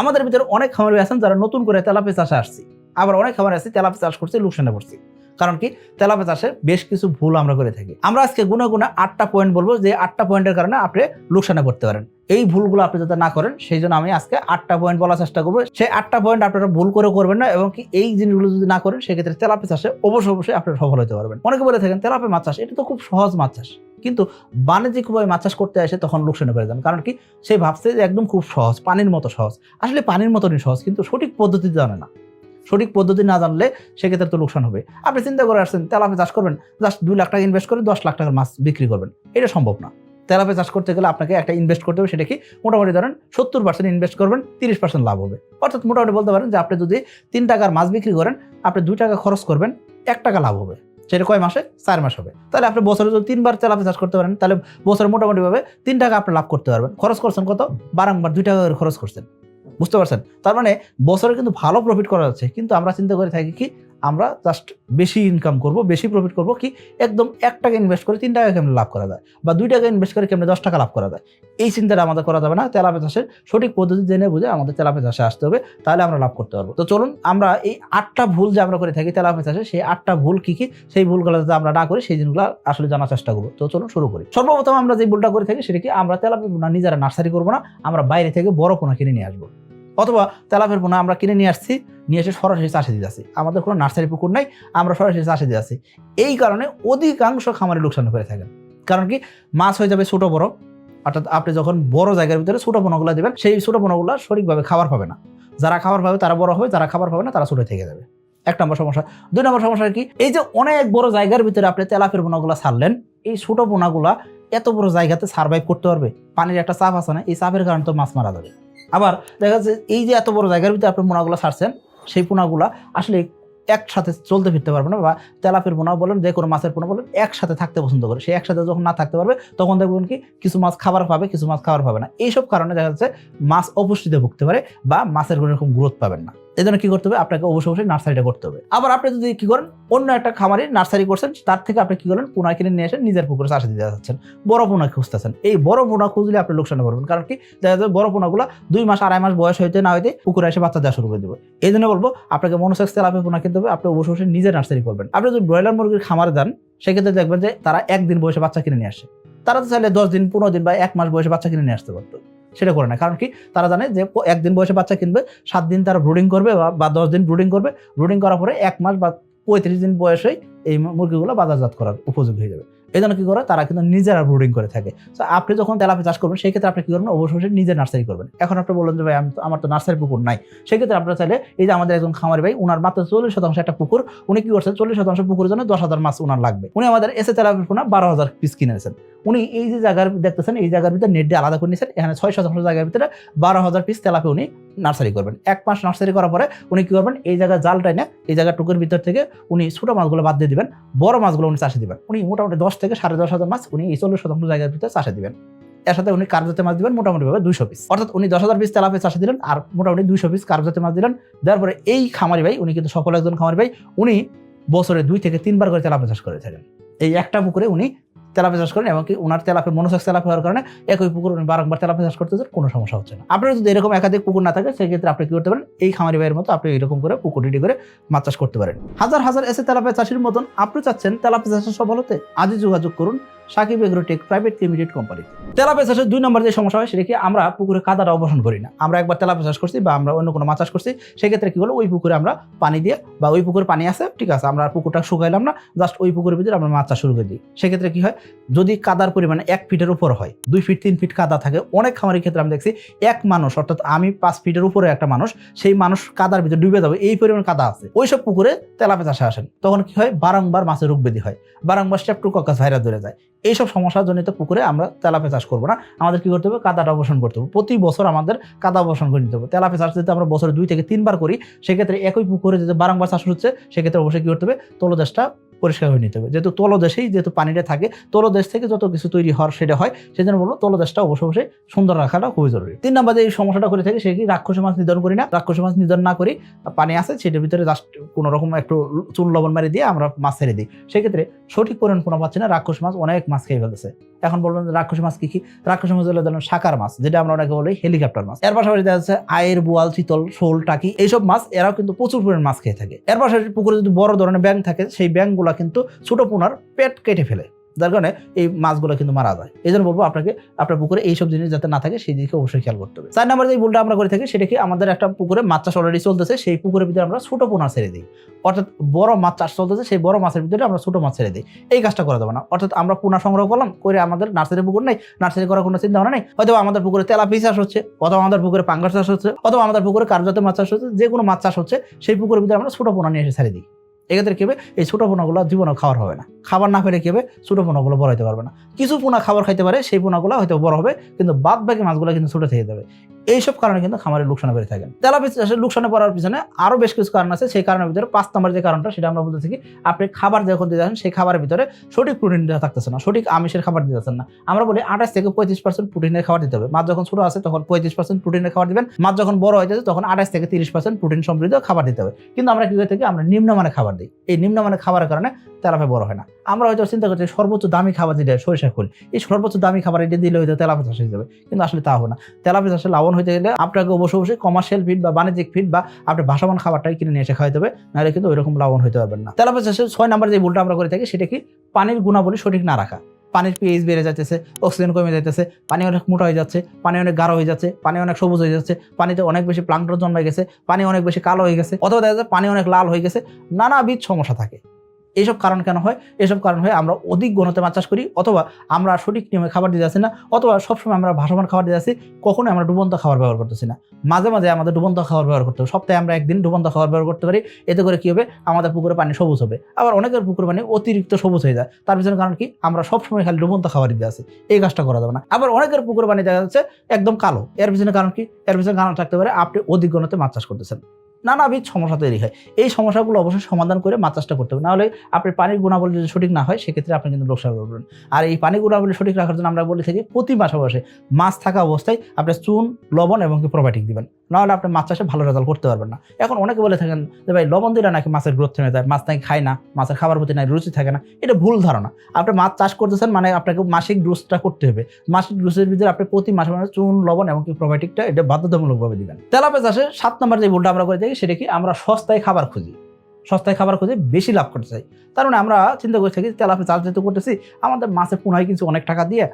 আমাদের ভিতরে অনেক খামারি আছেন যারা নতুন করে তেলাপি চাষে আসছি। আবার অনেক খামারি আছে তেলাপি চাষ করছে, লোকসানে পড়ছি। কারণ কি? তেলাপি চাষে বেশ কিছু ভুল আমরা করে থাকি। আমরা আজকে গুনে গুনে আটটা পয়েন্ট বলব যে আটটা পয়েন্টের কারণে আপনি লোকসানে পড়তে পারেন। এই ভুলগুলো আপনি যাতে না করেন, সেই জন্য আমি আজকে আটটা পয়েন্ট বলার চেষ্টা করব। সেই আটটা পয়েন্ট আপনারা ভুল করে করবেন না এবং কি এই জিনিসগুলো যদি না করেন, সেক্ষেত্রে তেলাপি চাষে অবশ্যই অবশ্যই আপনারা সফল হতে পারবেন। অনেকে বলে থাকেন তেলাপি মাছ চাষ, এটা তো খুব সহজ মাছ চাষ। কিন্তু বাণিজ্যিক বাণিজ্যিকভাবে মাছ চাষ করতে আসে তখন লোকসানে পড়ে যান। কারণ কি? সে ভাবছে যে একদম খুব সহজ, পানির মতো সহজ। আসলে পানির মতনই সহজ, কিন্তু সঠিক পদ্ধতি জানে না। সঠিক পদ্ধতি না জানলে সেক্ষেত্রে তো লোকসান হবে। আপনি চিন্তা করে আসছেন, তেলাপি চাষ করবেন, জাস্ট দুই লাখ টাকা ইনভেস্ট করে দশ লাখ টাকার মাছ বিক্রি করবেন। এটা সম্ভব না। তেলাপে চাষ করতে গেলে আপনাকে একটা ইনভেস্ট করতে হবে, সেটা কি? মোটামুটি ধরেন সত্তর পার্সেন্ট ইনভেস্ট করবেন, তিরিশ পার্সেন্ট লাভ হবে। অর্থাৎ মোটামুটি বলতে পারেন যে আপনি যদি তিন টাকার মাছ বিক্রি করেন, আপনি দুই টাকা খরচ করবেন, এক টাকা লাভ হবে। সেটা কয় মাসে? চার মাস হবে। তাহলে আপনি বছরে যদি তিনবার আপনি চাষ করতে পারেন, তাহলে বছরে মোটামুটিভাবে তিন টাকা আপনি লাভ করতে পারবেন। খরচ করছেন কত? বারংবার দুই টাকা করে খরচ করছেন। বুঝতে পারছেন? তার মানে বছরে কিন্তু ভালো প্রফিট করা যাচ্ছে। কিন্তু আমরা চিন্তা করে থাকি কি? আমরা জাস্ট বেশি ইনকাম করব, বেশি প্রফিট করব কি একদম এক টাকা ইনভেস্ট করে তিন টাকা কেমন লাভ করা যায়? বা দুই টাকা ইনভেস্ট করে কেমন দশ টাকা লাভ করা যায়? এই চিন্তাটা আমাদের করা যাবে না, তেলাপি চাষের সঠিক পদ্ধতি জেনে বুঝে আমাদের তেলাপি চাষে আসতে হবে, তাহলে আমরা লাভ করতে পারব। তো চলুন আমরা এই আটটা ভুল যে আমরা করে থাকি তেলাপি চাষে, সেই আটটা ভুল কী কী? সেই ভুলগুলো যাতে আমরা না করি সেই জিনিসগুলো আসলে জানার চেষ্টা করব। তো চলুন শুরু করি। সর্বপ্রথম আমরা যে ভুলটা করে থাকি, সেটা কি? আমরা তেলাপি নিজেরা নার্সারি করব না, আমরা বাইরে থেকে বড় পোনা কিনে নিয়ে আসব। অথবা তেলাপের পোনা আমরা কিনে নিয়ে আসছি, নিয়ে এসে সরাসরি চাষে দিয়ে যাচ্ছি। আমাদের কোনো নার্সারি পুকুর নাই, আমরা সরাসরি চাষে দিয়ে যাচ্ছি। এই কারণে অধিকাংশ খামারে লোকসান করে থাকেন কারণ কি, মাছ হয়ে যাবে ছোট বড়। অর্থাৎ আপনি যখন বড় জায়গার ভিতরে ছোট পোনাগুলো দেবেন, সেই ছোট পোনাগুলো সঠিকভাবে খাবার পাবে না। যারা খাবার পাবে তারা বড় হবে, যারা খাবার পাবে না তারা ছোট থেকে যাবে। এক নম্বর সমস্যা। দুই নম্বর সমস্যা কি, এই যে অনেক বড় জায়গার ভিতরে আপনি তেলাপের পোনাগুলো ছাড়লেন, এই ছোট পোনাগুলা এত বড় জায়গাতে সার্ভাইভ করতে পারবে? পানির একটা চাপ আছে না? এই চাপের কারণে তো মাছ মারা যাবে। আবার দেখা যাচ্ছে এই যে এত বড় জায়গার ভিতরে আপনি পোনাগুলো ছাড়ছেন, সেই পোনাগুলো আসলে একসাথে চলতে ফিরতে পারবে না বা তেলাপের পোনা বলেন, যে কোনো মাছের পোনা বলেন, একসাথে থাকতে পছন্দ করে। সে একসাথে যখন না থাকতে পারবে, তখন দেখবেন কি কিছু মাছ খাবার পাবে, কিছু মাছ খাবার পাবে না। এইসব কারণে দেখা যাচ্ছে মাছ অপুষ্টিতে ভুগতে পারে বা মাছের কোনো রকম গ্রোথ পাবেন না। এই জন্য কি করতে হবে? আপনাকে অবশ্যই অবশ্যই নার্সারিটা করতে হবে। আবার আপনি যদি কি করেন, অন্য একটা খামারে নার্সারি করছেন, তার থেকে আপনি কি করেন পোনা কিনে নিয়ে এসে নিজের পুকুরে চাষে দিতে যাচ্ছেন। বড় পোনা খুঁজতেছেন। এই বড় পোনা খুঁজলে আপনি লোকসানে পড়বেন কারণ কি? দেখা যাচ্ছে বড় পোনাগুলো দুই মাস, আড়াই মাস বয়স হইতে না হইতে পুকুরে এসে বাচ্চা দেওয়া শুরু করে দেবে। এই জন্য বলব, আপনাকে মনোসেক্স তেলাপি পোনা কিনতে হবে। আপনি অবশ্যই অবশ্যই নিজে নার্সারি করবেন। আপনি যদি ব্রয়লার মুরগির খামারে যান, সেক্ষেত্রে দেখবেন যে তারা একদিন বয়সে বাচ্চা কিনে নিয়ে আসে। তারা তো চাইলে দশ দিন, পনেরো দিন বা এক মাস বয়সে বাচ্চা কিনে নিয়ে আসতে পারতো। সেটা করে না কারণ কি? তারা জানে যে একদিন বয়সে বাচ্চা কিনবে, সাত দিন তারা ব্রুডিং করবে বা- দশ দিন ব্রুডিং করবে। ব্রুডিং করার পরে এক মাস বা পঁয়ত্রিশ দিন বয়সেই এই মুরগিগুলো বাজারজাত করার উপযোগী হয়ে যাবে। এই জন্য কি করে? তারা কিন্তু নিজেরা ব্রুডিং করে থাকে। তো আপনি যখন তেলাপি চাষ করবেন, সেই ক্ষেত্রে আপনি কি করবেন? অবশ্যই নিজে নার্সারি করবেন। এখন আপনি বললেন যে, ভাই, আমি আমার তো নার্সারি পুকুর নাই। সেক্ষেত্রে আপনারা চাইলে এই যে আমাদের একজন খামারি ভাই, উনার মাত্র চল্লিশ শতাংশ একটা পুকুর, উনি কি করছেন? চল্লিশ শতাংশ পুকুরের জন্য দশ হাজার মাছ উনার লাগবে। উনি আমাদের এসে তেলাপি পোনা বারো হাজার পিস কিনেছেন। উনি এই যে জায়গার দেখতেছেন, এই জায়গার ভিতরে নেট দিয়ে আলাদা করে নিয়েছেন। এখানে ছয় শতাংশ জায়গার ভিতরে বারো হাজার পিস তেলাপি উনি নার্সারি করবেন। এক মাস নার্সারি করার পরে উনি কী করবেন, এই জায়গায় জালটাই না এই জায়গার টুকের ভিতর থেকে উনি ছোটো মাছগুলো বাদ দিয়ে দিবেন, বড় মাছগুলো উনি চাষে দিবেন। উনি মোটামুটি দশ থেকে সাড়ে দশ হাজার মাছ উনি এই চল্লিশ শতাংশ জায়গার ভিতরে চাষে দিবেন। এর সাথে উনি কার্যতে মাছ দিবেন মোটামুটি ভাবে দুইশো পিস অর্থাৎ উনি দশ হাজার পিস তেলাপি চাষে দিলেন আর মোটামুটি দুইশো পিস কার্যতে মাছ দিলেন। দেওয়ার পরে এই খামারি ভাই, উনি কিন্তু সফল একজন খামারি ভাই, উনি বছরে দুই থেকে তিনবার করে তেলাপি চাষ করে থাকেন। এই একটা পুকুরে উনি তেলাপি চাষ করেন এমনকি ওনার তেলাপি মনোসাক তেলাপি হওয়ার কারণে একই পুকুর বারংবার তেলাপি চাষ করতে কোনো সমস্যা হচ্ছে না। আপনার যদি এরকম একাধিক পুকুর না থাকে, সেক্ষেত্রে আপনি কি করতে পারেন? এই খামারি ভাইয়ের মতো আপনি এরকম করে পুকুর রেডি করে মাছ চাষ করতে পারেন। হাজার হাজার এসে তেলাপি চাষির মতন আপনি চাচ্ছেন তেলাপি চাষের সফল হতে আজই যোগাযোগ করুন সাকিব এগ্রোটেক প্রাইভেট লিমিটেড কোম্পানিতে তেলাপি চাষের দুই নম্বর যে সমস্যা হয়, সেটা কি আমরা পুকুরে কাদাটা অবসান করি না। আমরা একবার তেলাপি চাষ করছি বা আমরা অন্য কোনো মাছ চাষ করছি, সেক্ষেত্রে কি হলো, ওই পুকুরে আমরা পানি দিয়ে বা ওই পুকুরে পানি আছে, ঠিক আছে, আমরা পুকুরটা শুকাইলাম না জাস্ট ওই পুকুরের ভিতরে আমরা মাছ চাষ শুরু করে দিই। সেক্ষেত্রে কি হয়, যদি কাদার পরিমাণ এক ফিটের উপর হয়, দুই ফিট, তিন ফিট কাদা থাকে, অনেক খামারের ক্ষেত্রে আমি দেখছি এক মানুষ, অর্থাৎ আমি পাঁচ ফিটের উপরে একটা মানুষ, সেই মানুষ কাদার ভিতরে ডুবে যাবে, এই পরিমাণ কাদা আছে। ওইসব পুকুরে তেলাপি চাষে আসেন। তখন কি হয়, বারংবার মাছের রোগ ব্যাধি হয়, বারংবার স্টেপটুককাস ভাইরাস ধরে যায়। এইসব সমস্যাজনিত পুকুরে আমরা তেলাপে চাষ করব না। আমাদের কী করতে হবে? কাদাটা অবসান করতে হবে। প্রতি বছর আমাদের কাদা অবসান করে নিতে হবে। তেলাপে চাষ যদি আমরা বছরে দুই থেকে তিনবার করি, সেক্ষেত্রে একই পুকুরে যদি বারংবার চাষ হচ্ছে, সেক্ষেত্রে অবশ্যই কী করতে হবে? তলদেশটা পরিষ্কার হয়ে নিতে হবে। যেহেতু তলদেশেই যেহেতু পানিটা থাকে, তলদেশ থেকে যত কিছু তৈরি হওয়ার সেটা হয় সেই জন্য বলব তলদেশটা অবশ্যই অবশ্যই সুন্দর রাখাটা খুবই জরুরি। তিন নম্বরে এই সমস্যাটা করে থাকে সে কি রাক্ষসী মাছ নিধন করি না। রাক্ষসী মাছ নিধন না করি, পানি আছে, সেটার ভিতরে জাস্ট কোনো রকম একটু চুন লবণ মারি দিয়ে আমরা মাছ ছেড়ে দিই। সেক্ষেত্রে সঠিক পরিমাণ কোনো পাচ্ছি না, রাক্ষস মাছ অনেক মাছ খেয়ে ফেলতেছে। এখন বলবেন যে রাক্ষসী মাছ কি কি? রাক্ষস মাছ হলো ধরুন সাকার মাছ, যেটা আমরা অনেকে বলি হেলিকপ্টার মাছ। এর পাশাপাশি দেখা যাচ্ছে আয়ের বোয়াল, চিতল, শোল, টাকি, এইসব মাছ এরাও কিন্তু প্রচুর পরিমাণ মাছ খেয়ে থাকে। এর পাশাপাশি পুকুরে যদি বড় ধরনের ব্যাং থাকে, সেই ব্যাংগুলা কিন্তু ছোট পোনার পেট কেটে ফেলে। যার কারণে এই মাছগুলো কিন্তু মারা যায়। এই জন্য বলব আপনাকে, আপনার পুকুরে এইসব জিনিস যাতে না থাকে, সেই দিকে অবশ্যই খেয়াল করতে হবে। চার নম্বরে যে ভুলটা আমরা করে থাকি, সেটা কি আমাদের একটা পুকুরে মাছ চাষ অলরেডি চলতেছে, সেই পুকুরের ভিতরে আমরা ছোট পোনা ছেড়ে দিই। অর্থাৎ বড় মাছ চাষ চলতেছে, সেই বড় মাছের ভিতরে আমরা ছোট মাছ ছেড়ে দিই। এই কাজটা করা যাবে না। অর্থাৎ আমরা পোনা সংগ্রহ করলাম করে আমাদের নার্সারি পুকুর নেই, নার্সারি করার কোনো চিন্তা ভাবনা নেই। হয়তো আমাদের পুকুরে তেলাপি চাষ হচ্ছে, অথবা আমাদের পুকুরে পাঙ্গাস চাষ হচ্ছে, অথবা আমাদের পুকুরে কার্যত মাছ চাষ হচ্ছে, যে কোনো মাছ চাষ হচ্ছে, সেই পুকুরের ভিতরে আমরা ছোট পোনা নিয়ে এসে ছেড়ে দিই। এক্ষেত্রে কেবে এই ছোটো পোনাগুলো জীবনও খাওয়ার হবে না। খাবার না ফেলে কেবে ছোট পোনাগুলো বড় হতে পারবে না। কিছু পোনা খাবার খাইতে পারে, সেই পোনাগুলো হয়তো বড় হবে, কিন্তু বাদ বাকি মাছগুলো কিন্তু ছোটো থেকে যাবে। এইসব কারণে কিন্তু খামারের লোকসানে বেড়ে থাকেন তেলাপি চাষের লোকসানে পড়ার পিছনে আরও বেশ কিছু কারণ আছে। সেই কারণের ভিতরে পাঁচ নম্বর যে কারণটা, সেটা আমরা বলতেছি থাকি আপনি খাবার যখন দিতে যাচ্ছেন, সেই খাবারের ভিতরে সঠিক প্রোটিন দেওয়া থাকতেছে না। সঠিক আমিষের খাবার দিতে যাচ্ছেন না। আমরা বলি আঠাশ থেকে পঁয়ত্রিশ পার্সেন্ট প্রোটিনের খাবার দিতে হবে। মাছ যখন ছোট আছে, তখন পঁয়ত্রিশ পার্সেন্ট প্রোটিনের খাবার দিবেন। মাছ যখন বড় হয়ে যাচ্ছে তখন আঠাশ থেকে তিরিশ পার্সেন্ট প্রোটিন সমৃদ্ধ খাবার দিতে হবে। কিন্তু আমরা কি করে থাকি, আমরা নিম্নমানের খাবার দিই। এই নিম্নমানের খাবারের কারণে তেলাপে বড় হয় না। আমরা হয়তো চিন্তা করছি, সর্বোচ্চ দামি খাবার যেটা, সরিষা খোল। এই সর্বোচ্চ দামি খাবার এটা দিলে হয়তো তেলাপি চাষ হয়ে যাবে। কিন্তু আসলে তা হবে না। তেলাপি চাষে লাভন হইতে গেলে আপনাকে অবশ্যই অবশ্যই কমার্শিয়াল ফিড বা বাণিজ্যিক ফিড বা আপনার ভাসমান খাবারটাই কিনে নিয়ে এসে খাওয়াতে হবে। নাহলে কিন্তু ওইরকম লাভন হইতে পারবেন না। তেলাপি শেষে ছয় নম্বর যে ভুলটা আমরা করে থাকি, সেটা কি? পানির গুণাবলী সঠিক না রাখা। পানির পিএইচ বেড়ে যাচ্ছে অক্সিজেন কমে যাইতেছে, পানি অনেক মোটা হয়ে যাচ্ছে, পানি অনেক গাঢ় হয়ে যাচ্ছে, পানি অনেক সবুজ হয়ে যাচ্ছে, পানিতে অনেক বেশি প্লাঙ্কটন জন্মে গেছে, পানি অনেক বেশি কালো হয়ে গেছে, অথবা দেখা যাচ্ছে পানি অনেক লাল হয়ে গেছে, নানাবিধ সমস্যা থাকে। এইসব কারণ কেন হয়? এসব কারণ হয় আমরা অধিক ঘনতে মাছ চাষ করি, অথবা আমরা সঠিক নিয়মে খাবার দিতে আসি না, অথবা সবসময় আমরা ভাসমান খাবার দিতে আসি কখনোই আমরা ডুবন্ত খাবার ব্যবহার করতেছি না। মাঝে মাঝে আমাদের ডুবন্ত খাবার ব্যবহার করতে হবে। সপ্তাহে আমরা একদিন ডুবন্ত খাবার ব্যবহার করতে পারি, এতে করে কি হবে? আমাদের পুকুরে পানি সবুজ হবে। আবার অনেকের পুকুরে পানি অতিরিক্ত সবুজ হয়ে যায়। তার পিছনে কারণ কি? আমরা সবসময় খালি ডুবন্ত খাবার দিতে আসি এই কাজটা করা যাবে না। আবার অনেকের পুকুরে পানি দেখা যাচ্ছে একদম কালো। এর পিছনে কারণ কি? এর পিছনে কারণ থাকতে পারে আপনি অধিক ঘনতে মাছ চাষ করতেছেন। নানাবিধ সমস্যা তৈরি হয়। এই সমস্যাগুলো অবশ্যই সমাধান করে মাছ চাষটা করতে হবে। নাহলে আপনি পানির গুণাবলী যদি সঠিক না হয়, সেক্ষেত্রে আপনি কিন্তু লোকসান করবেন আর এই পানি গুণাবলী সঠিক রাখার জন্য আমরা বলে থাকি, প্রতি মাসে মাসে মাছ থাকা অবস্থায় আপনি চুন, লবণ এবং কি প্রোবায়োটিক দিবেন। নাহলে আপনি মাছ চাষে ভালো রেজাল্ট করতে পারবেন না। এখন অনেকে বলে থাকেন যে, ভাই, লবণ দিলে নাকি মাছের গ্রোথ থেমে যায়? মাছ নাকি খায় না? মাছের খাবার প্রতি নাই রুচি থাকে না? এটা ভুল ধারণা। আপনি মাছ চাষ করতেছেন মানে আপনাকে মাসিক ডোজটা করতে হবে। মাসিক ডোজের ভিতরে আপনি প্রতি মাসে মাসে চুন, লবণ এবং কি প্রোবায়োটিকটা এটা বাধ্যতামূলকভাবে দিবেন। তেলাপে চাষে সাত নম্বর যে ভুলটা আমরা করে থাকি সেটা কি আমরা সস্তায় খাবার খুঁজি। সস্তায় খাবার খুঁজে বেশি লাভ করতে চাই। তার মানে আমরা চিন্তা করে থাকি তেলাপে চাল যেহেতু করতেছি, আমাদের মাসে পুনায় কিন্তু অনেক টাকা দিয়ে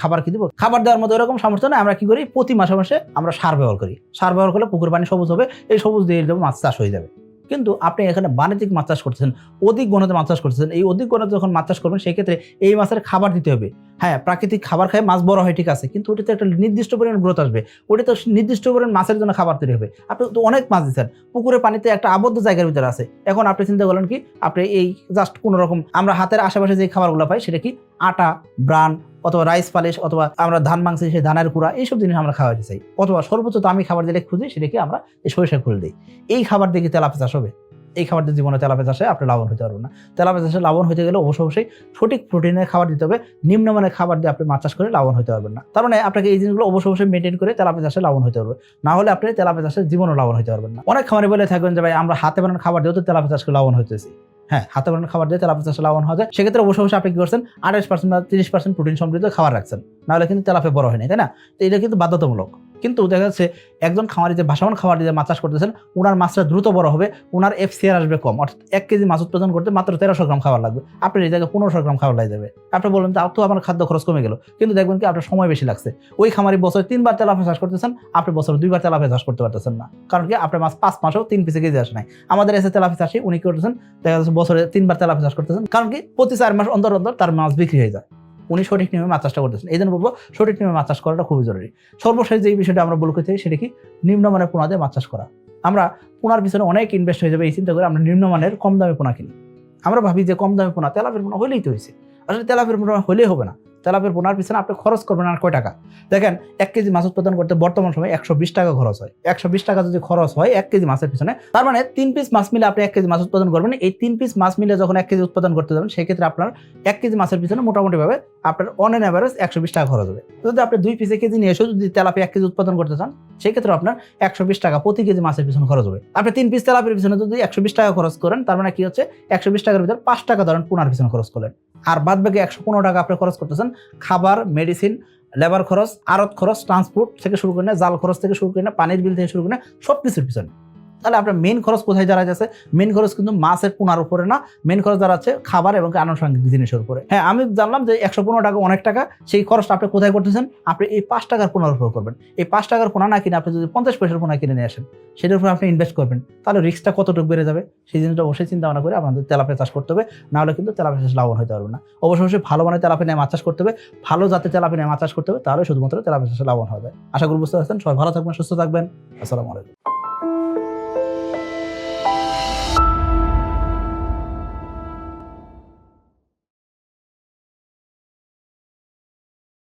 খাবার কি দিব? খাবার দেওয়ার মতো এরকম সামর্থ্য না আমরা কি করি? প্রতি মাসে মাসে আমরা সার ব্যবহার করি। সার ব্যবহার করলে পুকুর পানি সবুজ হবে। এই সবুজ দিয়ে দেবো মাছ চাষ হয়ে যাবে। কিন্তু আপনি এখানে বাণিজ্যিক মাছ চাষ করতেছেন, অধিক গণতে মাছ চাষ করতেছেন, এই অধিক গণতে যখন মাছ চাষ করবেন, সেক্ষেত্রে এই মাছের খাবার দিতে হবে। হ্যাঁ প্রাকৃতিক খাবার খায় মাছ বড় হয়, ঠিক আছে, কিন্তু ওটাতে একটা নির্দিষ্ট পরিমাণ গ্রোথ আসবে। ওটা তো নির্দিষ্ট পরিমাণ মাছের জন্য খাবার তৈরি হবে। আপনি তো অনেক মাছ দিচ্ছেন, পুকুরের পানিতে একটা আবদ্ধ জায়গার ভিতরে আছে। এখন আপনি চিন্তা করলেন কি, আপনি এই জাস্ট কোনো রকম আমরা হাতের আশেপাশে যে খাবারগুলো পাই, সেটা কি? আটা ব্রান অথবা রাইস পালিশ, অথবা আমরা ধান মাংস সেই ধানের কুড়া এইসব জিনিস আমরা খাওয়াতে চাই। অথবা সর্বোচ্চ দামি খাবার যেটা খুঁজি সেটাকে আমরা এই সরিষা খুলে দিই। এই খাবার কি তেলাপি চাষ হবে? এই খাবার দিয়ে জীবনে তেলাপি চাষে আপনি লাভবান হতে পারবেন না। তেলাপি চাষে লাভবান হতে গেলে অবশ্যই অবশ্যই সঠিক প্রোটিনের খাবার দিতে হবে। নিম্নমানের খাবার দিয়ে আপনি মাছ চাষ করে লাভবান হতে পারবেন না। তার মানে আপনাকে এই জিনিসগুলো অবশ্যই অবশ্যই মেনটেন করে তেলাপি চাষে লাভবান হতে পারবে না হলে আপনি তেলাপি চাষে জীবনও লাভবান হতে পারবেন না। অনেক খামারে বলে থাকবেন যে, ভাই, আমরা হাতে বানানো খাবার দিয়েও তো তেলাপি চাষকে লাভবান হইতেছি। হ্যাঁ হাতে বানানো খাবার দিয়ে তেলাপিয়া চাষে লাভবান হওয়া যায়। সেক্ষেত্রে অবশ্য অবশ্যই আপনি কি করছেন? আঠাশ পার্সেন্ট বা তিরিশ পার্সেন্ট প্রোটিন সমৃদ্ধ খাবার রাখছেন। নাহলে কিন্তু তেলাপে বড় হয়নি তাই না? তো এটা কিন্তু বাধ্যতামূলক। কিন্তু দেখা যাচ্ছে একজন খামারি যে ভাসামান খাবার দিয়ে মাছ চাষ করতেছেন ওনার মাছটা দ্রুত বড় হবে ওনার এফসিআর আসবে কম। অর্থাৎ এক কেজি মাছ উৎপাদন করতে মাত্র তেরোশো গ্রাম খাবার লাগবে। আপনার এই জায়গায় পনেরোশো গ্রাম খাবার লাগে যাবে। আপনি বললেন যে তো আমার খাদ্য খরচ কমে গেল। কিন্তু দেখবেন কি, আপনার সময় বেশি লাগছে। ওই খামারি বছরে তিনবার তেলাপে চাষ করতেছেন, আপনি বছরে দুইবার তেলাপে চাষ করতে পারতেছেন না। কারণ কি, আপনার মাছ পাঁচ মাসেও তিন পিসে কেজি আসে নাই। আমাদের এসে তেলাপি চাষি উনি কি করতেছেন, দেখা যাচ্ছে বছরে তিনবার তেলাপি চাষ করতেছেন। কারণ কি, প্রতি চার মাস অন্তর অন্তর তার মাছ বিক্রি হয়ে যায়। উনি সঠিক নিয়মে মাছ চাষটা করতেছেন এই জন্য বলব, সঠিক নিয়মে মাছ চাষ করাটা খুবই জরুরি। সর্বশেষ যে বিষয়টা আমরা বলে থাকি সেটা কি? নিম্নমানের পোনা দিয়ে মাছ চাষ করা। আমরা পোনার পিছনে অনেক ইনভেস্ট হয়ে যাবে, এই চিন্তা করে আমরা নিম্নমানের কম দামে পোনা কিনি। আমরা ভাবি যে কম দামে পোনা তেলাপের পোনা হলেই তো হয়েছে। আসলে তেলাপের পোনা হলেই হবে না। তেলাপের পোনার পিছনে আপনি খরচ করবেন আর কয় টাকা? দেখেন, এক কেজি মাছ উৎপাদন করতে বর্তমান সময় একশো বিশ টাকা খরচ হয়। একশো বিশ টাকা যদি খরচ হয় এক কেজি মাছের পিছনে, তার মানে তিন পিস মাছ মিলে আপনি এক কেজি মাছ উৎপাদন করবেন। এই তিন পিস মাছ মিলে যখন এক কেজি উৎপাদন করতে যাবেন, সেক্ষেত্রে আপনার এক কেজি মাছের পিছনে মোটামুটিভাবে আপনার অন এন অ্যাভারেজ একশো বিশ টাকা খরচ হবে। যদি আপনি দুই পিসে কেজি নিয়ে এসেও যদি তেলাপি এক কেজি উৎপাদন করতে চান সেক্ষেত্রে আপনার একশো বিশ টাকা প্রতি কেজি মাছের পিছনে খরচ হবে। আপনি তিন পিস তেলাপির পিছনে যদি একশো বিশ টাকা খরচ করেন, তার মানে কি হচ্ছে? একশো বিশ টাকার ভিতরে পাঁচ টাকা ধরেন পুনার পিছনে খরচ করলেন। আর বাদ বাকি একশো পনেরো টাকা আপনি খরচ করতেছেন খাবার মেডিসিন লেবার খরচ, আড়ত খরচ ট্রান্সপোর্ট থেকে শুরু করে না জাল খরচ থেকে শুরু করে না পানির বিল থেকে শুরু করে না সব কিছুর পিছনে। তাহলে আপনার মেন খরচ কোথায় দাঁড়ায় যাচ্ছে মেন খরচ কিন্তু মাছের পোনার উপরে না। মেন খরচ দাঁড়াচ্ছে খাবার এবং আনুষঙ্গিক জিনিসের উপরে। হ্যাঁ আমি জানলাম যে একশো পনেরো টাকা, অনেক টাকা। সেই খরচটা আপনি কোথায় করতেছেন? আপনি এই পাঁচ টাকার পোনার উপর করবেন। এই পাঁচ টাকার পোনা না কিনে আপনি যদি পঞ্চাশ পয়সার পোনা কিনে নিয়ে আসেন, সেটার উপর আপনি ইনভেস্ট করবেন। তাহলে রিস্কটা কতটুকু বেড়ে যাবে? সেই জিনিসটা অবশ্যই চিন্তা ভাবনা করে আপনাদের তেলাপিয়া চাষ করতে হবে। নাহলে কিন্তু তেলাপিয়া চাষ লাভবান হতে পারবে না। অবশ্যই অবশ্যই ভালো মানে তেলাপিয়া মাছ চাষ করতে হবে। ভালো জাতের তেলাপিয়া নিয়ে মাছ চাষ করতে হবে। তাহলে শুধুমাত্র তেলাপিয়া চাষে লাভবান হবে। আশা করি বুঝতে পারছেন। সবাই ভালো থাকবেন, সুস্থ থাকবেন। আসসালামু আলাইকুম।